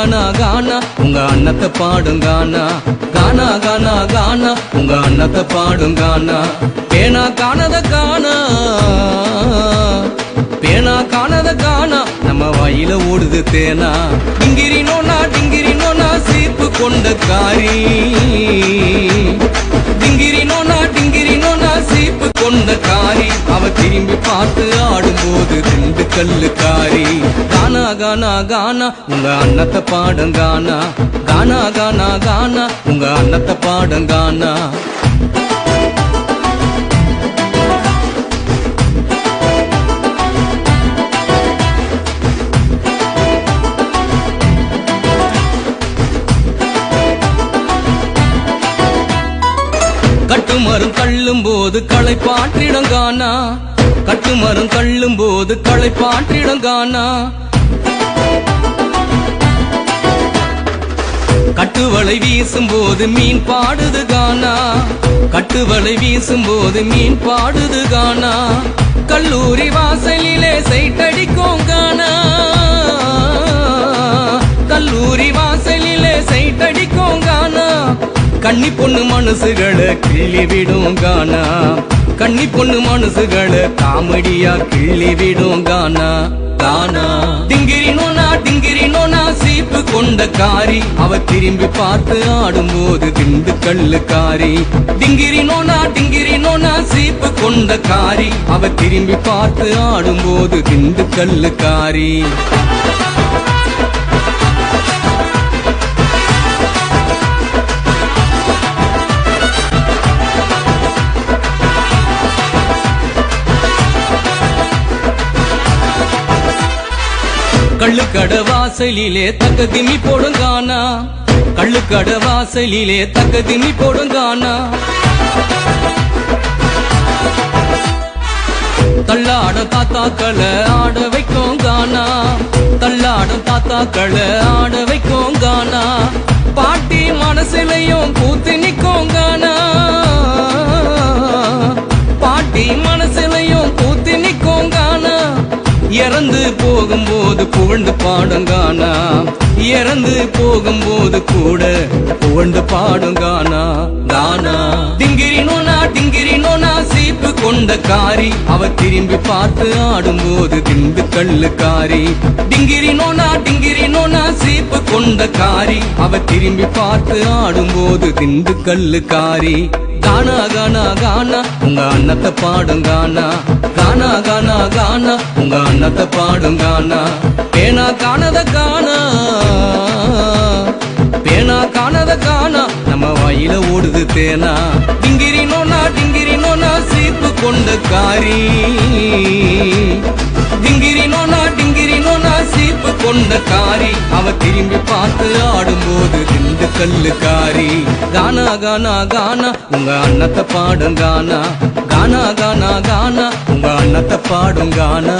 கானா கானா உங்க அன்னத்தை பாடும் கானா கானா கானா கானா உங்க அன்னத்தை பாடும் கானா பேனா காணத கானா பேனா காணத கானா நம்ம வாயில ஓடுது தேனா. டிங்கிரினோனா டிங்கிரினோனா சீப்பு கொண்ட காரி. காரி அவ திரும்பி பார்த்து ஆடும்போது ரெண்டு கல்லு காரி கானா கானா கானா உங்க அன்னத்தை பாடம் கானா கானா கானா கானா உங்க அன்னத்தை பாடம் கட்டுமரம் தள்ளும் போது களை பாற்றிடம் காணா கட்டுமரம் தள்ளும் போது களை பாற்றிடம் கட்டுவளை வீசும் போது மீன் பாடுது கானா கட்டுவளை வீசும் போது மீன் பாடுது கானா கல்லூரி வாசலில் கன்னி பொண்ணு மனசுகளை கிள்ளி விடும் கானா கன்னி பொண்ணு மனசுகளை காமெடியா கிள்ளி விடும் கானா கானா டிங்கிரி நோனா டிங்கிரி நோனா சீப்பு கொண்ட காரி. அவ திரும்பி பார்த்து ஆடும்போது திண்டு கல்லு காரி. திங்கிரி நோனா டிங்கிரி நோனா சீப்பு கொண்ட காரி. அவ திரும்பி பார்த்து ஆடும்போது திண்டு கல்லு காரி. கள்ளுக்கட வாசலிலே தக்க திமி போடுங்கானா? கள்ளுக்கட வாசலிலே தக்க திமி போடுங்கானா? தள்ளாடும் தாத்தாக்களை ஆட வைக்கும் கானா தள்ளாடும் தாத்தாக்களை ஆட வைக்கும் கானா பாட்டி மனசுலையும் பூத்து நிற்கும் கானா பாட்டி மனசுலையும் பூத்து நிற்கும் கானா இறந்து போது புகழ்ந்து பாடுங்கானா இறந்து போகும்போது கூட புகழ்ந்து பாடுங்கானா தானா. டிங்கிரி நோனா டிங்கிரி நோனா சீப்பு கொண்ட காரி. அவ திரும்பி பார்த்து ஆடும்போது திண்டு கல்லு காரி. டிங்கிரி நோனா டிங்கிரி காரி அவ திரும்பி பார்த்து ஆடும்போது திண்டு கல்லு காரி. கானா கானா கானா உங்க அன்னத்தை பாடும் கானா கானா கானா கானா உங்க அன்னத்தை பாடும் கானா பேனா காணத கானா பேனா காணத கானா நம்ம வாயில ஓடுது தேனா டிங்கிரி நோனா டிங்கிரி நோனா சீப்பு கொண்ட காரி. டிங்கிரி நோனா டிங்கிரி நோனா சீப்பு கொண்ட காரி. அவ திரும்பி பார்த்து ஆடும்போது திண்டு கல்லு காரி. கானா கானா கானா உங்க அன்னத்தை பாடும் கானா. கானா கானா கானா உங்க அன்னத்தை பாடும் கானா.